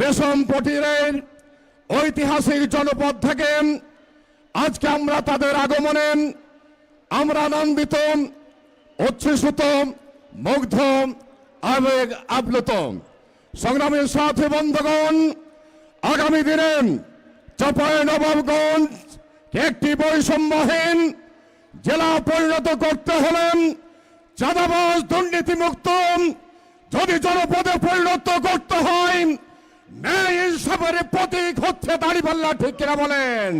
রেশম পটিরের ঐতিহাসিক জনপদ থেকে আজকে আমরা তাদের আগমনে আমরা আনন্দিত, উচ্ছ্বসিত, মুগ্ধ, আবেগ আপ্লুত। সংগ্রামের সাথী বন্ধুগণ, আগামী দিনে চাপাই নবাবগঞ্জ একটি বৈষম্যহীন, জেলা পরিণত করতে হলেন চাঁদাবাজ দুর্নীতিমুক্ত, যদি জনপদে পরিণত করতে হয় ন্যায় ইনসাফের প্রতীক হচ্ছে দাঁড়িপাল্লা, ঠিক কিনা বলেন?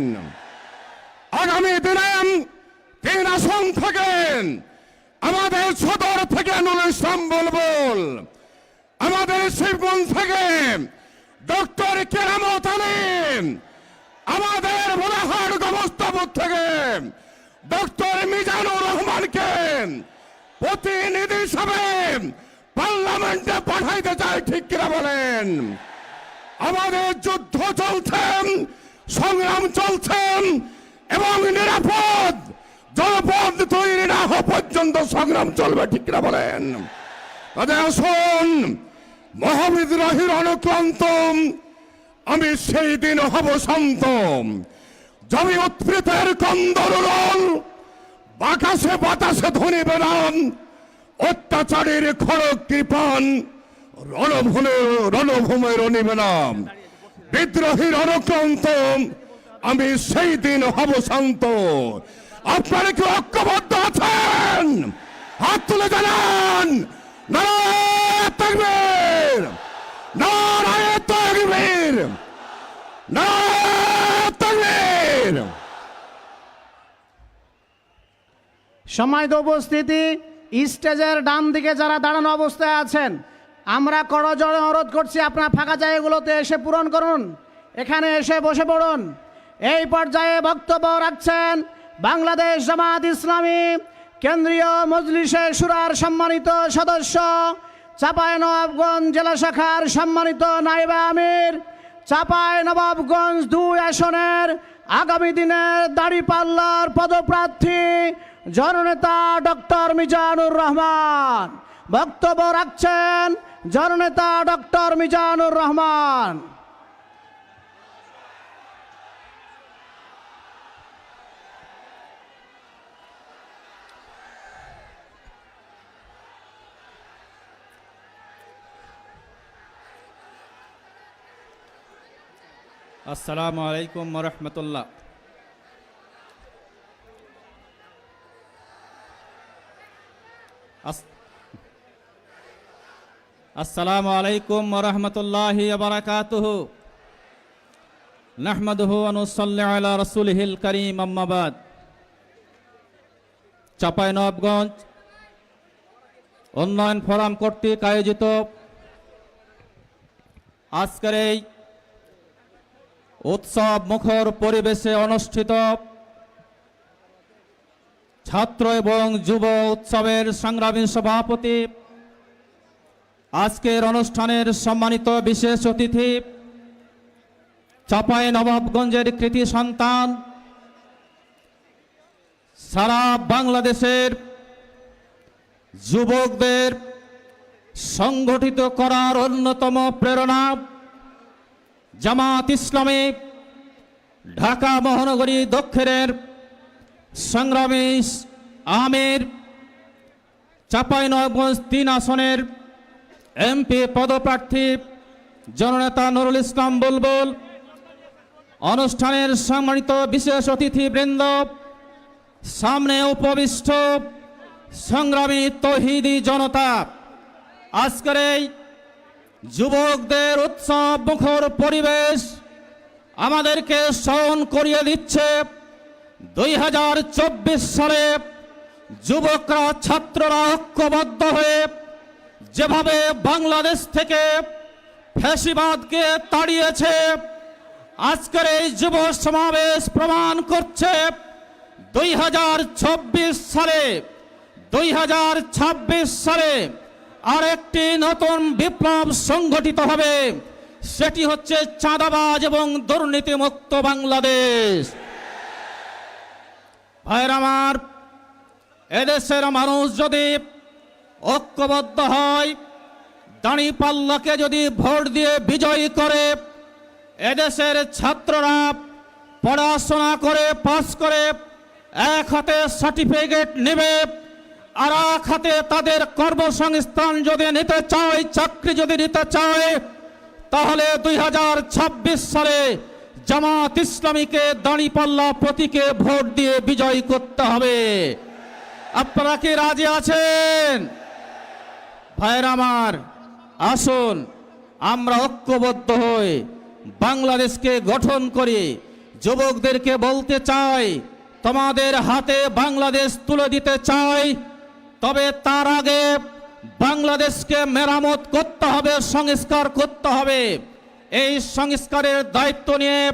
আগামী দিনে তিন আসন থেকে আমাদের সদর থেকে নুল ইসলাম বলবল, আমাদের শিবগঞ্জ থেকে ডক্টর কেরামত আলীম আমাদের বোলাহাট গমস্তাপুর থেকে ডক্টর মিজানুর রহমানকে প্রতিনিধি হিসাবে পার্লামেন্টে পাঠাইতে চাই, ঠিক কিনা বলেন? আমাদের যুদ্ধ চলছেন, সংগ্রাম চলছেন এবং নিরাপদ। জনপদ তৈরি না হওয়া পর্যন্ত সংগ্রাম চলবে, ঠিক না বলেন? আসুন, মহাবিদ্রোহীর অনুক্রান্ত, আমি সেই দিন হব শান্ত। জমি উৎপৃতের কন্দরুল বাতাসে বাতাসে ধ্বনি বেরাম অত্যাচারের খড়ক কৃপান। রণভূমে রণভূমের অনিবেনাম বিদ্রোহীর অনুক্রান্ত আমি সেই দিন হব শান্ত। আপনারা কি ঐক্যবদ্ধ আছেন? হাত তুলে জানান। নারায়ণ নারায়ণ তাকবীর তাকবীর। সম্মানিত উপস্থিতি, স্টেজের ডান দিকে যারা দাঁড়ানো অবস্থায় আছেন আমরা করজোড়ে অনুরোধ করছি, আপনার ফাঁকা জায়গাগুলোতে এসে পূরণ করুন। এখানে এসে বসে পড়ুন। এই পর্যায়ে বক্তব্য রাখছেন বাংলাদেশ জামাত ইসলামী কেন্দ্রীয় মজলিসে সুরার সম্মানিত সদস্য চাপায় নবাবগঞ্জ জেলা শাখার সম্মানিত নাইবা আমির। চাপায় নবাবগঞ্জ দুই আসনের আগামী দিনের দাড়িপাল্লার পদপ্রার্থী জননেতা ডক্টর মিজানুর রহমান। বক্তব্য রাখছেন জননেতা ডক্টর মিজানুর রহমান। আসসালামু আলাইকুম রহমতুল্লাহ। আসসালামু আলাইকুম রহমতুল্লাহ বারাকাতুহু। নাহমাদুহু অনুসল্লি আলা রাসূলিহিল করিম আম্মাবাদ চাঁপাইনবাবগঞ্জ উন্নয়ন ফোরাম কর্তৃক আয়োজিত আজকের এই উৎসব মুখর পরিবেশে অনুষ্ঠিত ছাত্র এবং যুব উৎসবের সংগ্রামী সভাপতি আজকের অনুষ্ঠানের সম্মানিত বিশেষ অতিথি, চাপাই নবাবগঞ্জের কৃতি সন্তান, সারা বাংলাদেশের যুবকদের সংগঠিত করার অন্যতম প্রেরণা জামাত ইসলামী ঢাকা মহানগরী দক্ষিণের সংগ্রামী আমির চাঁপাইনবাবগঞ্জ তিন আসনের এমপি পদপ্রার্থী জননেতা নুরুল ইসলাম বুলবুল, অনুষ্ঠানের সম্মানিত বিশেষ অতিথিবৃন্দ, সামনে উপবিষ্ট সংগ্রামী তহিদি জনতা। আজকের এই যুবকদের উৎসব মুখর পরিবেশ আমাদেরকে স্মরণ করিয়ে দিচ্ছে দুই হাজার চব্বিশ সালে যুবকরা, ছাত্ররা ঐক্যবদ্ধ হয়ে যেভাবে বাংলাদেশ থেকে ফ্যাসিবাদকে তাড়িয়েছে, আজকের এই যুব সমাবেশ প্রমাণ করছে দুই হাজার চব্বিশ সালে, দুই হাজার ছাব্বিশ সালে আরেকটি নতুন বিপ্লব সংগঠিত হবে। সেটি হচ্ছে চাঁদাবাজ এবং দুর্নীতিমুক্ত বাংলাদেশ। ভাইয়ের আমার, এদেশের মানুষ যদি ঐক্যবদ্ধ হয়। দাঁড়িপাল্লাকে যদি ভোট দিয়ে বিজয়ী করে, এদেশের ছাত্ররা পড়াশোনা করে পাস করে, এক হাতে সার্টিফিকেট নেবে, আর এক হাতে তাদের কর্মসংস্থান যদি নিতে চায়, চাকরি যদি নিতে চায়, তাহলে দুই হাজার ছাব্বিশ সালে জামাত ইসলামীকে দাঁড়িপাল্লা প্রতীকে ভোট দিয়ে বিজয়ী করতে হবে। আপনারা কি রাজি আছেন? ভাইয়ের আমার, আসুন, আমরা ঐক্যবদ্ধ হই। বাংলাদেশকে গঠন করি। যুবকদেরকে বলতে চাই, তোমাদের হাতে বাংলাদেশ তুলে দিতে চাই। তবে তার আগে বাংলাদেশকে মেরামত করতে হবে, সংস্কার করতে হবে। এই সংস্কারের দায়িত্ব নিয়ে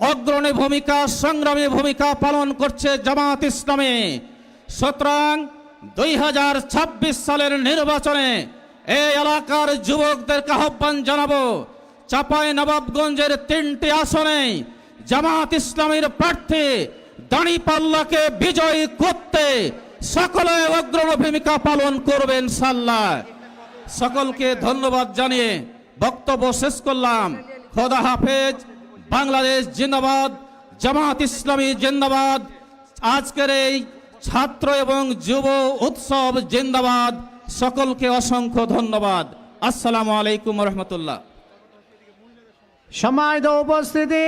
অগ্রণী ভূমিকা, সংগ্রামী ভূমিকা পালন করছে জামাত ইসলামী। সুতরাং দুই হাজার ছাব্বিশ সালের নির্বাচনে এই এলাকার যুবকদেরকে আহ্বান জানাব। চাপাই নবাবগঞ্জের তিনটি আসনে জামাত ইসলামীর প্রার্থী দাঁড়িপাল্লাকে বিজয়ী করতে সকলে অগ্রণ ভূমিকা পালন করবেন সাল্লাহ সকলকে ধন্যবাদ জানিয়ে বক্তব্য শেষ করলাম। খোদা হাফেজ, বাংলাদেশ জিন্দাবাদ, জামাত ইসলামী জিন্দাবাদ। আজকের এই ছাত্র এবং যুব উৎসব জিন্দাবাদ। সকলকে অসংখ্য ধন্যবাদ। আসসালামু আলাইকুম রহমতুল্লাহ। সম্মানিত উপস্থিতি,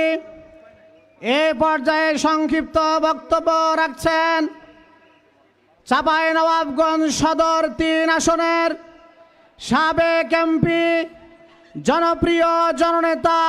এ পর্যায়ে সংক্ষিপ্ত বক্তব্য রাখছেন চাপাই নবাবগঞ্জ সদর তিন আসনের সাবেক এমপি, জনপ্রিয় জননেতা